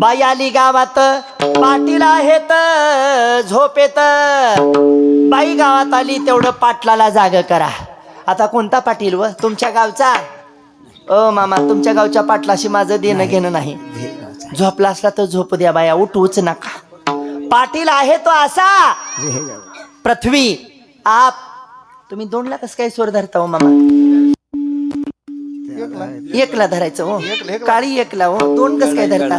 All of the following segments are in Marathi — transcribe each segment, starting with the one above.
बाई आली गावात पाटील आहेत झोपेत. बाई गावात आली तेवढं पाटलाला जाग करा. आता कोणता पाटील व? तुमच्या गावचा? ओ मामा तुमच्या गावच्या पाटलाशी माझं देणं घेणं नाही. झोपला असला तर झोप द्या बाया उठवूच नका. पाटील आहे तो असा. पृथ्वी आप. तुम्ही दोनला कसं काय स्वर धरता हो मामा? एकला धरायचं हो. काळी एकला हो. दोन कस काय धरता?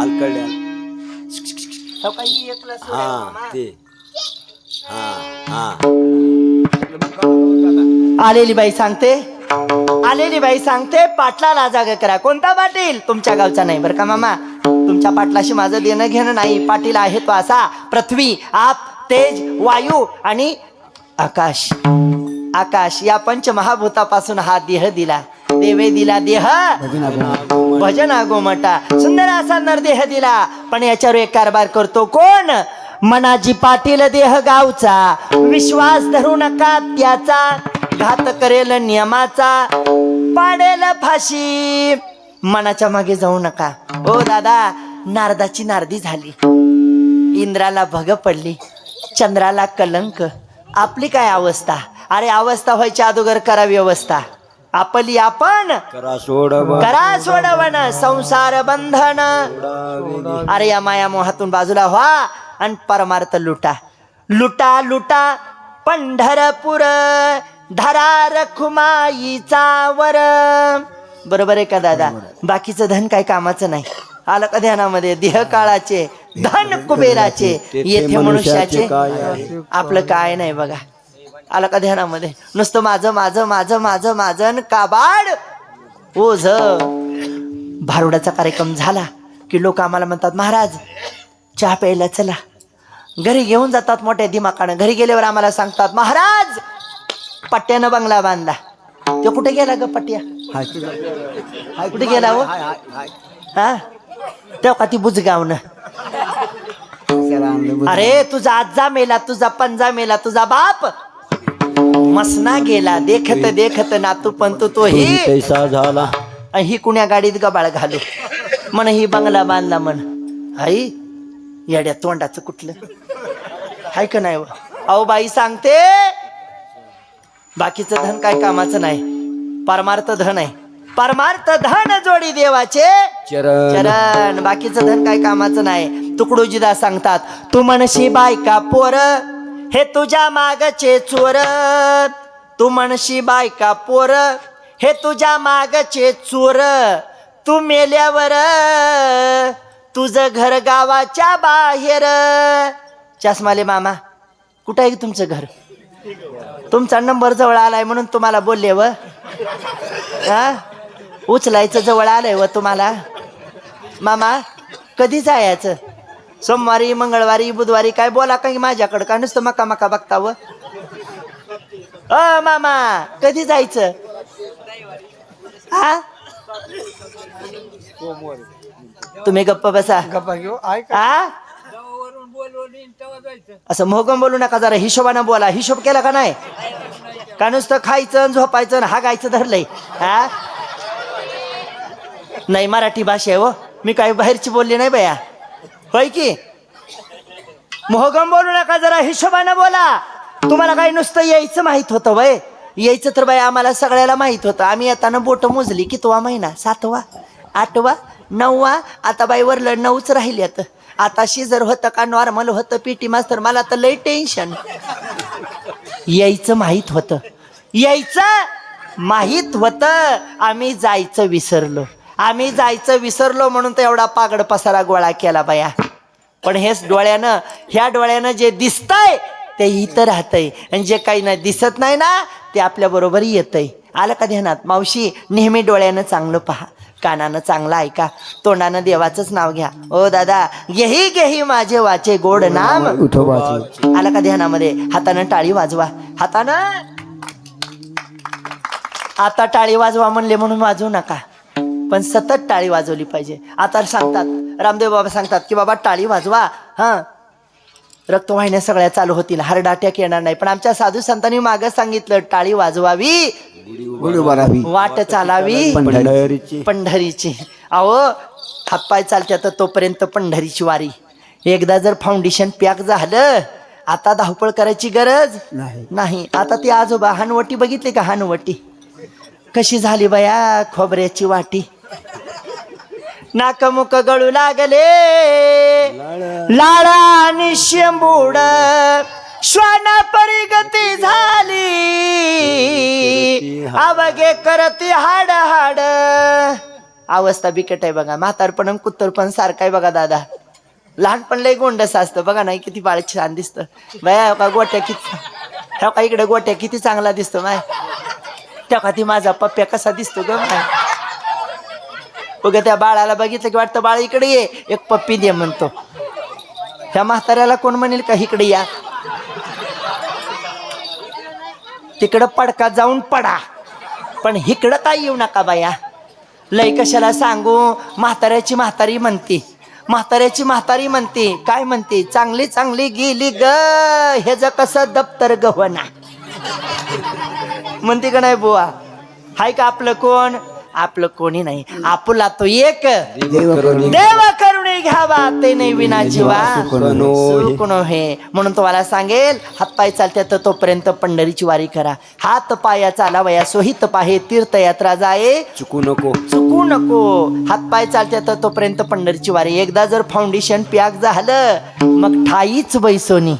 आलकड्या हो एकला हा मामा. ते. हा हा. आलेली बाई सांगते. आलेली बाई सांगते पाटलाला जाग करा. कोणता पाटील? तुमच्या गावचा नाही बरं का मामा? तुमच्या पाटलाशी माझं देणं घेणं नाही. पाटील आहे तो असा. पृथ्वी आप तेज वायू आणि आकाश. आकाश या पंचमहाभूतापासून हा देह दिला. देवे दिला देह. भजन गोमटा सुंदर असा नरदेह दिला. पण याच्यावर एक कारभार करतो कोण? मनाजी पाटील देह गावचा. विश्वास धरू नका त्याचा. घात करेल नियमाचा. पाडेल फाशी. मनाच्या मागे जाऊ नका. ओ दादा नारदाची नारदी झाली. इंद्राला भग पडली. चंद्राला कलंक. आपली काय अवस्था? अरे अवस्था व्हायच्या अगोदर करा व्यवस्था आपली आपण करा सोड करा सोडवण संसार बंधन. अरे या माया मोहातून बाजूला व्हा आणि परमार्थ लुटा. लुटा लुटा पंढरपूर धरा रखुमाईचा वर. बरोबर आहे का दादा? बाकीचं धन काय कामाचं नाही. आलं का ध्यानामध्ये देह काळाचे धन कुबेराचे येथे मनुष्याचे. आपलं काय नाही बघा. आलं का ध्यानामध्ये? नुसतं माझं माझं माझं माझं माझं काबाड. ओझ भारुडाचा कार्यक्रम झाला की लोक आम्हाला म्हणतात महाराज चहा प्यायला चला. घरी घेऊन जातात मोठ्या दिमाकानं. घरी गेल्यावर आम्हाला सांगतात महाराज पट्ट्यानं बंगला बांधला. तो कुठे गेला ग पट्ट्या? कुठे गेला हो? हा? तेव्हा का ती बुजगावनं? अरे तुझा आजा मेला तुझा पंजा मेला तुझा बाप. मसना गेला देखत देखत नातू पंतू तो ही. पैसा झाला. आणि ही कुण्या गाडीत गबाळ घालू. म्हण ही बंगला बांधला म्हण. आई येड्या तोंडाचं कुठलं? हाय का नाही? अहो बाई सांगते. बाकीचं धन काय कामाचं नाही. परमार्थ धन आहे. परमार्थ धन जोडी देवाचे. चरण. चरण. बाकीचं धन काय कामाचं नाही. तुकडोजीदा सांगतात तू म्हणशी बायका पोर हे तुझ्या मागचे चोर तू म्हणशी बायका पोर. हे तुझ्या मागचे चोर तू मेल्यावर तुझं घर गावाच्या बाहेर. चष्माले मामा कुठं आहे तुमचं घर? तुमचा नंबर जवळ आलाय म्हणून तुम्हाला बोलले व. हा? उचलायचं जवळ आलंय व तुम्हाला. मामा कधी जायचं? सोमवारी मंगळवारी बुधवारी काय बोला काही माझ्याकडं का? नुसतं मका मका बघता व अ मामा कधी जायचं? हा? तुम्ही गप्प बसा. गप्पा घेऊ? हा? असं मोगम बोलू नका जरा हिशोबानं बोला. हिशोब केला का नाही? का नुसतं खायचं झोपायचं आणि हागायचं धरलंय? हा? नाही मराठी भाषा आहे हो. मी काही बाहेरची बोलली नाही बया. होय की? मोहगम बोलू नका जरा हिशोबानं बोला. तुम्हाला काही नुसतं यायचं माहीत होतं वय? यायचं तर बाई आम्हाला सगळ्याला माहीत होतं. आम्ही येताना बोट मोजली कितवा महिना? सातवा? आठवा? नववा? आता बाई वरलं नऊच राहिल्यात. आता शिजर होतं का नॉर्मल होतं पीटी मास्तर मला तर लय टेन्शन यायचं माहीत होतं. यायचं माहीत होतं. आम्ही जायचं विसरलो. आम्ही जायचं विसरलो म्हणून तर एवढा पागड पसारा गोळा केला बाया. पण हेच डोळ्यानं ह्या डोळ्यानं जे दिसतंय ते इथं राहतंय. आणि जे काही नाही दिसत नाही ना ते आपल्या बरोबर येतंय. आलं का ध्यानात? मावशी नेहमी डोळ्यानं चांगलं पहा. कानानं चांगलं ऐका. तोंडानं देवाचंच नाव घ्या. ओ दादा घेही घेही माझे वाचे गोड नाम. आलं का ध्यानामध्ये? हातानं टाळी वाजवा. हातानं? आता टाळी वाजवा म्हणले म्हणून वाजवू नका. पण सतत टाळी वाजवली पाहिजे. आता सांगतात रामदेव बाबा सांगतात की बाबा टाळी वाजवा हा. रक्तवाहिन्या सगळ्या चालू होतील हार्ट अटॅक येणार नाही. पण आमच्या साधू संतांनी मागं सांगितलं टाळी वाजवावी. वाट चालावी. पंढरीची. पंढरीची. अहो हातपाय चालत्या तर तोपर्यंत पंढरीची वारी. एकदा जर फाउंडेशन पॅक झालं आता धावपळ करायची गरज नाही. नाही. आता ती आजोबा हानवटी बघितली का? हानवटी. कशी झाली बया खोबऱ्याची वाटी? नाकमुक गळू लागले. लाळा आणि शेंबूड श्वाना परिगती झाली. अवगे करती हाड हाड. अवस्था बिकट आहे बघा. म्हातारपण कुत्तर पण सारखं आहे बघा दादा. लहानपण लय गोंडस असतं. बघा नाही किती बाळ छान दिसतं. बया का गोट्या किती ह्या का इकडे गोट्या किती चांगला दिसतो माय. त्या का ती माझा पप्प्या कसा दिसतो ग माय. बघा त्या बाळाला बघितलं की वाटतं बाळ इकडे ये. एक पप्पी दे म्हणतो. त्या म्हाताऱ्याला कोण म्हणेल का इकडे या? तिकडं पडका जाऊन पडा पण इकडं काय येऊ नका बाया. लय कशाला सांगू म्हाताऱ्याची म्हातारी म्हणते म्हाताऱ्याची म्हातारी म्हणते काय म्हणते? चांगली चांगली गेली ग हे ज कसं दप्तर गहना म्हणते का नाही बुवा? हाय का आपलं कोण? आपलं कोणी नाही. आपुला तो एक. देव करुणी घ्यावा ते नाही विना जीवा. सुखनो हे. हे. म्हणून तुम्हाला सांगेल हातपाय चालत्यात तोपर्यंत पंढरीची वारी करा. हात पाया चालावया सोहित पाहे तीर्थयात्रा जाये. चुकू नको. चुकू नको. हातपाय चालत्यात तोपर्यंत पंढरीची वारी एकदा जर फाउंडेशन पॅक झालं मग ठाईच बैसोनी.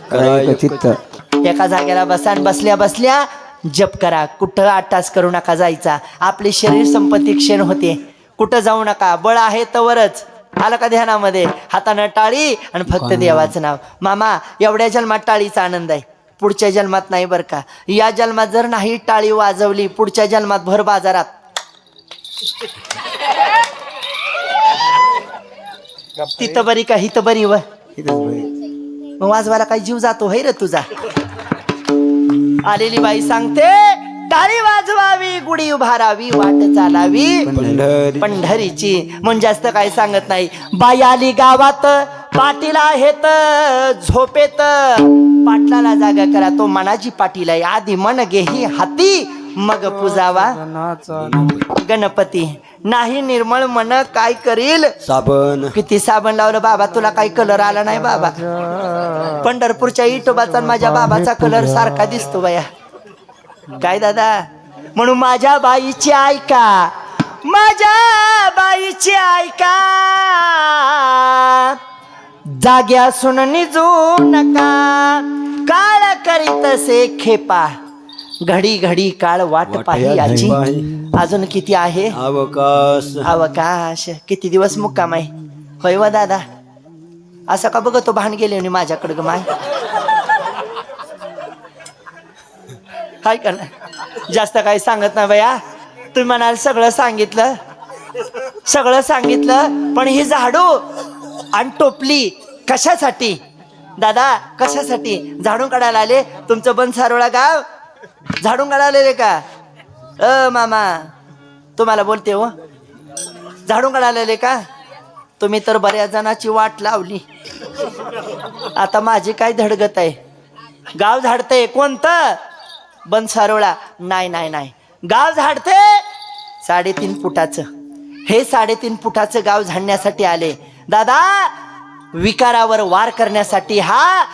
एका जागेला बसान बसल्या बसल्या जप करा. कुठं आटास करू नका जायचा. आपली शरीर संपत्ती क्षीण होते. कुठं जाऊ नका. बळ आहे तवरच. आलं का ध्यानामध्ये? हातानं टाळी आणि फक्त देवाचं नाव. मामा एवढ्या जन्मात टाळीचा आनंद आहे. पुढच्या जन्मात नाही बरं का. या जन्मात जर नाही टाळी वाजवली पुढच्या जन्मात भर बाजारात. तिथं बरी का? हिथं बरी व. मग वाजवायला काही जीव जातो. है रे तुझा. आलेली बाई सांगते टाळी वाजवावी गुढी उभारावी वाट चालावी. पंढरी. पंढरीची. म्हणून जास्त काही सांगत नाही. बाई आली गावात पाटील आहेत झोपेत. पाटलाला जागा करा तो मनाची पाटील आहे. आधी मन घेही हाती मग पूजावा. गणपती. नाही निर्मळ मन काय करील? साबण. किती साबण लावलं बाबा? तुला काही कलर आला नाही बाबा. पंढरपूरच्या इटोबाचा माझ्या बाबाचा कलर सारखा दिसतो बाया. काय दादा? म्हणून माझ्या बाईची ऐका. माझ्या बाईची ऐका. जाग्या सुन निजू नका. काळ करीतसे खेपा. घडी घडी काळ वाट वाट पाही या याची पाही. अजून किती आहे? अवकाश. अवकाश. किती दिवस मुक्काम आहे? होय व दादा. असं का बघतो भान गेले आणि माझ्याकडे ग माय? काय करणार जास्त काही सांगत नाही बया. तुम्ही म्हणाल सगळं सांगितलं. सगळं सांगितलं पण ही झाडू आणि टोपली कशासाठी? दादा कशासाठी? झाडून काढायला आले? तुमचं बन सारोळा गाव? झाडून काढायला आलेले का? अ मामा तुम्हाला बोलते हो. झाडून काढायला का? तुम्ही तर बऱ्याच जणाची वाट लावली. आता माझी काय धडगत आहे? गाव झाडतंय कोणतं? बनसारोळा नाही नाही नाही. गाव झाडते साडेतीन फुटाचं. हे साडेतीन फुटाचं गाव झाडण्यासाठी आले. दादा विकारावर वार करण्यासाठी हा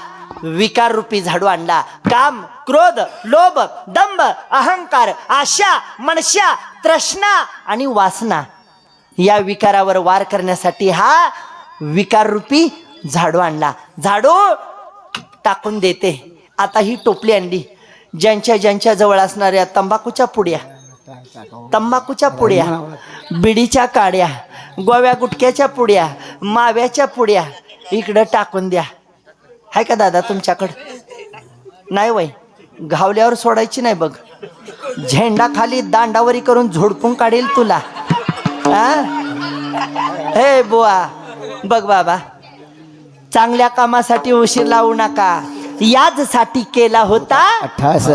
विकार रूपी झाडू आणला. काम क्रोध लोभ दंभ अहंकार आशा मनशा तृष्णा आणि वासना या विकारावर वार करण्यासाठी हा विकार रूपी झाडू आणला. झाडू टाकून देते. आता ही टोपली आणली. ज्यांच्या ज्यांच्या जवळ असणाऱ्या तंबाखूच्या पुड्या तंबाखूच्या पुड्या बिडीच्या काड्या गोव्या गुटक्याच्या पुड्या माव्याच्या पुड्या इकडं टाकून द्या. हाय का दादा तुमच्याकडं? नाही वय? घावल्यावर सोडायची नाही बघ. झेंडा खाली दांडावरी करून झोडपून काढेल तुला. हा? हे बुवा बघ बाबा. चांगल्या कामासाठी उशीर लावू नका. याचसाठी केला होता अठ्ठास.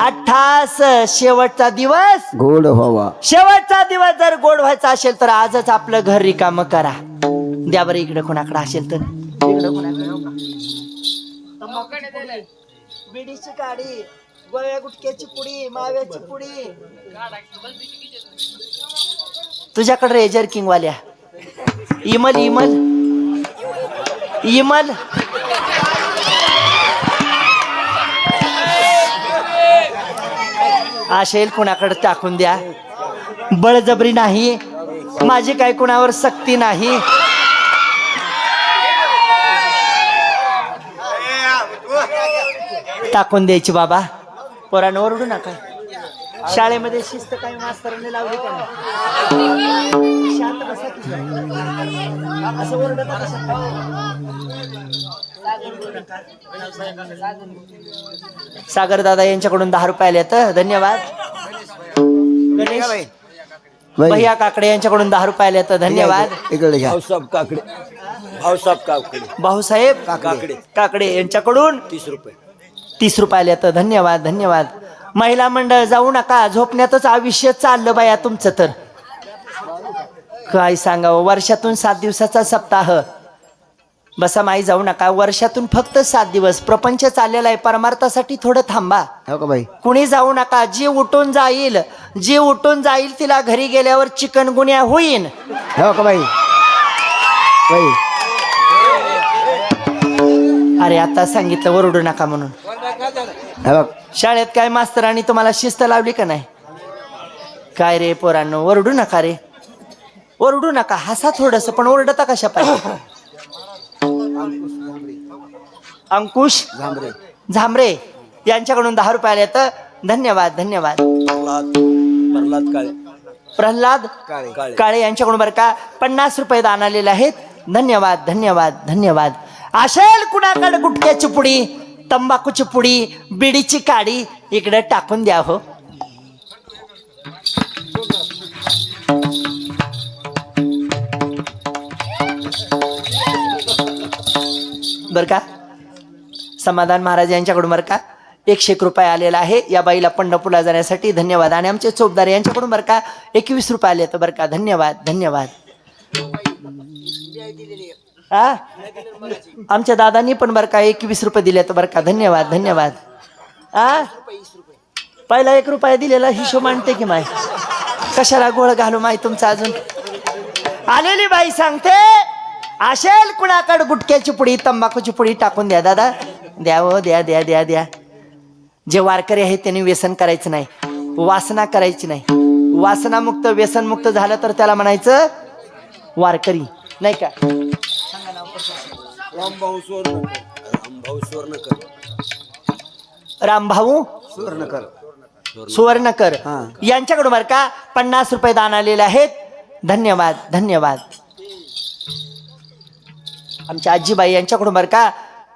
अठ्ठास. शेवटचा दिवस. गोड व्हावा. शेवटचा दिवस जर गोड व्हायचा असेल तर आजच आपलं घर रिकाम करा. द्या बरं इकडे कोणाकडे असेल तर. इकडे कोणाकडे हो? बिडीची काडी गोळ्या गुटक्याची पुडी माव्याची पुडी. तुझ्याकडे रेजर किंग वाल्या इमल. इमल. इमल असेल कुणाकडे टाकून द्या. बळजबरी नाही. माझी काय कुणावर सक्ती नाही. टाकून द्यायची बाबा. पोरानं ओरडू नका. शाळेमध्ये शिस्त काही मास्तरांनी लावली का नाही? शांत बसा की जरा. असं ओरडत सागर दादा यांच्याकडून दहा रुपये आले तर धन्यवाद. गणेश भैया काकडे यांच्याकडून दहा रुपये आले तर धन्यवाद. इकडे घ्या. भाऊसाहेब काकडे. भाऊसाहेब काकडे. भाऊसाहेब काकडे. काकडे यांच्याकडून तीस रुपये. तीस रुपये आले तर धन्यवाद धन्यवाद. महिला मंडळ जाऊ नका. झोपण्यातच आयुष्य चाललं बाया तुमचं तर. काय सांगावं? वर्षातून सात दिवसाचा सप्ताह. बसा माई जाऊ नका. वर्षातून फक्त सात दिवस. प्रपंच चाललेला आहे. परमार्थासाठी थोडं थांबा. हो का बाई? कुणी जाऊ नका. जी उठून जाईल जी उठून जाईल तिला घरी गेल्यावर चिकनगुन्या होईन. हो का बाई? बाई. अरे आता सांगितलं ओरडू नका म्हणून. हे बघ. शाळेत काय मास्तरांनी तुम्हाला शिस्त लावली का नाही? काय रे पोरांनो ओरडू नका रे. ओरडू नका हसा थोडस पण ओरडता कशा पाहिजे? अंकुश झांबरे. झांबरे यांच्याकडून दहा रुपये आले तर धन्यवाद धन्यवाद. प्रल्हाद काळे. प्रल्हाद काळे. काळे काळे यांच्याकडून बरं का पन्नास रुपये दान आलेले आहेत. धन्यवाद धन्यवाद धन्यवाद. असेल कुणाकडे गुटक्याची पुडी? तंबाखूची पुडी बिडीची काडी इकडे टाकून द्या हो. बर का? समाधान महाराज यांच्याकडून बरं का? एकशे एक रुपये आलेला आहे. या बाईला पंढरपूरला जाण्यासाठी धन्यवाद. आणि आमचे चोपदार यांच्याकडून बरं का? एकवीस रुपये आले तर बरं का? धन्यवाद धन्यवाद. हा आमच्या दादांनी पण बरं का एकवीस रुपये दिले तर बरं का. धन्यवाद धन्यवाद. आ? पहिला एक रुपया दिलेला हिशोब मांडते की माय? कशाला गोळ घालू माय तुमचा अजून? आलेली बाई सांगते असेल कुणाकडे गुटक्याची पुडी तंबाखूची पुडी टाकून द्या दादा. द्या हो द्या द्या द्या द्या. जे वारकरी आहेत त्यांनी व्यसन करायचं नाही. वासना करायची नाही. वासनामुक्त व्यसनमुक्त झालं तर त्याला म्हणायचं वारकरी. नाही का? रामभाऊ सुवर्णकर. रामभाऊ सुवर्णकर. रामभाऊ सुवर्णकर. सुवर्णकर. हा. यांच्याकडून बरं का पन्नास रुपये दान आलेले आहेत. धन्यवाद धन्यवाद. आमच्या आजीबाई यांच्याकडून बरं का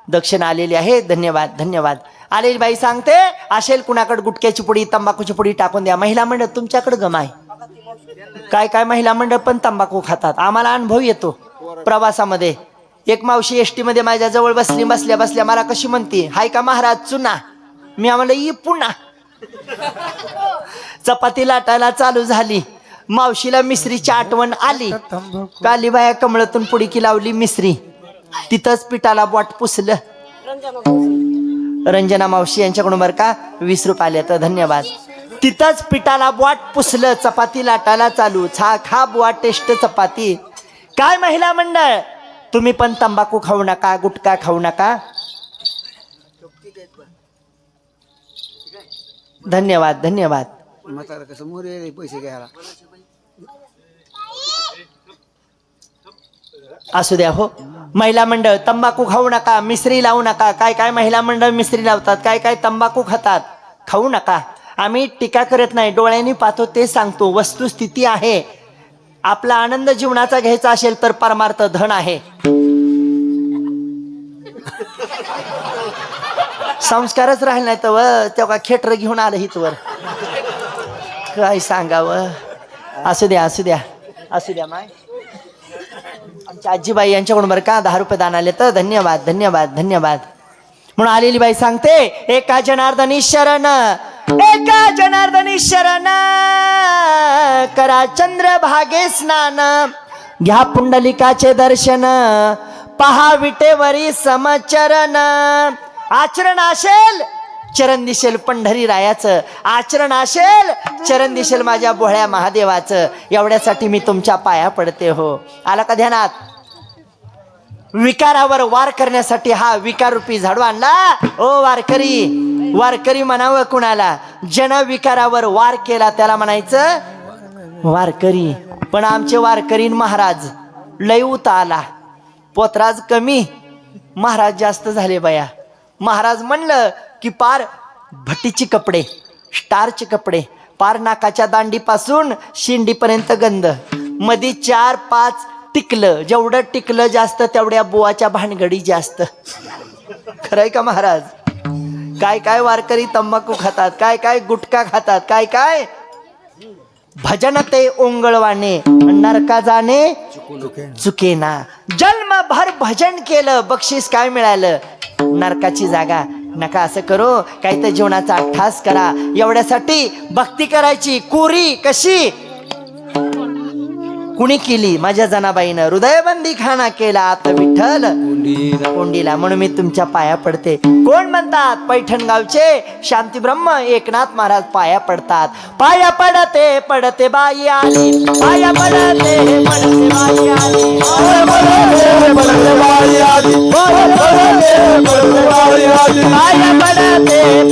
दक्षिण आलेली आहे. धन्यवाद धन्यवाद. आलेली बाई सांगते असेल कुणाकडे गुटक्याची पुडी तंबाखूची पुडी टाकून द्या. महिला मंडळ तुमच्याकडे गम आहे काय काय महिला मंडळ पण तंबाखू खातात. आम्हाला अनुभव येतो प्रवासामध्ये. एक मावशी एसमध्ये माझ्याजवळ बसली बसल्या बसल्या मला कशी म्हणते हाय का महाराज चुना. मी आम्हाला ई पुन्हा. चपाती लाटायला चालू झाली. मावशीला मिसरीची आठवण आली. कालीबाया कमळातून पुडीकी लावली मिसरी. तिथंच पिठाला बोट पुसलं. रंजना मावशी यांच्याकडून बरं का वीस रुपये आले तर धन्यवाद. तिथंच पिठाला बोट पुसलं. चपाती लाटायला चालू. छा खा बुवा टेस्ट चपाती. काय महिला मंडळ? तुम्ही पण तंबाखू खाऊ नका गुटखा खाऊ नका. धन्यवाद धन्यवाद. म्हातारा कसं मोरे पैसे घ्यायला. असू द्या हो. महिला मंडळ तंबाखू खाऊ नका मिसरी लावू नका. काय काय महिला मंडळ मिसरी लावतात? काय काय तंबाखू खातात? खाऊ नका. आम्ही टीका करत नाही डोळ्यांनी पाहतो ते सांगतो वस्तुस्थिती आहे. आपला आनंद जीवनाचा घ्यायचा असेल तर परमार्थ धन आहे. संस्कारच राहिले नाही तर तेव्हा खेटर घेऊन आलं हितवर. काय सांगावं? असू द्या असू द्या. असू द्या माय. आमच्या आजीबाई यांच्याकडून बरं का दहा रुपये दान आले तर धन्यवाद धन्यवाद धन्यवाद. म्हणून आलेली बाई सांगते एका जनार्दनी शरण एका जनार्दनी शरण करा चंद्र भागे स्नान. घ्या पुंडलिकाचे दर्शन पहा विटेवरी समचरण. आचरण असेल चरण दिसेल पंढरी रायाचं आचरण असेल चरण दिसेल माझ्या भोळ्या महादेवाचं. एवढ्यासाठी मी तुमच्या पाया पडते हो. आला का ध्यानात? विकारावर वार करण्यासाठी हा विकाररूपी झाडू आणला. ओ वारकरी वारकरी म्हणावं कुणाला? जनविकारावर वार केला त्याला म्हणायचं वारकरी. पण आमचे वारकरी महाराज लय उता आला. पोतराज कमी. महाराज जास्त झाले बया. महाराज म्हणलं की पार भटीचे कपडे स्टारचे कपडे पार नाकाच्या दांडीपासून शिंडीपर्यंत गंध. मधी चार पाच टिकलं. जेवढं टिकलं जास्त तेवढ्या बुवाच्या भानगडी जास्त. खरंय का महाराज? काय काय वारकरी तंबाखू खातात काय काय गुटखा खातात काय काय? भजन ते ओंगळवाने नरका जाणे? चुकेना. जन्मभर भजन केलं बक्षीस काय मिळालं? नरकाची जागा. नका असं करू काही तर जीवनाचा अठ्ठास करा. एवढ्यासाठी भक्ती करायची. कुरी कशी? कुणी केली? माझ्या जनाबाईनं. हृदयबंदी खाना केला आता विठ्ठल. कोंडीला. म्हणून मी तुमच्या पाया पडते. कोण म्हणतात? पैठण गावचे शांती ब्रह्म एकनाथ महाराज पाया पडतात. पाया पडते पडते बाई आली. पाया पडते पडते बाई आली. पाया पडते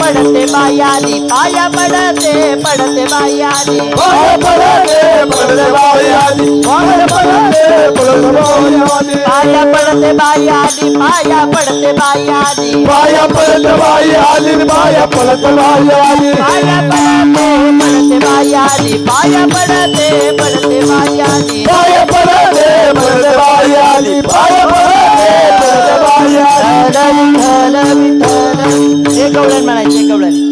पडते बाई आली. पाया पडते पडते बाई आली. पाया पडते बाई आली. पाया पड़ते बाई आदि पाया पड़ते बाई आदि पाया पड़ते बाई आदि पाया पड़ते बाई आदि पाया पड़ते पड़ते बाई आदि पाया पड़ते पड़ते बाई आदि पाया पड़ते पड़ते बाई आदि पाया पड़ते पड़ते बाई आदि धरम धरम धरम एक गवळण म्हणायचे एक गवळण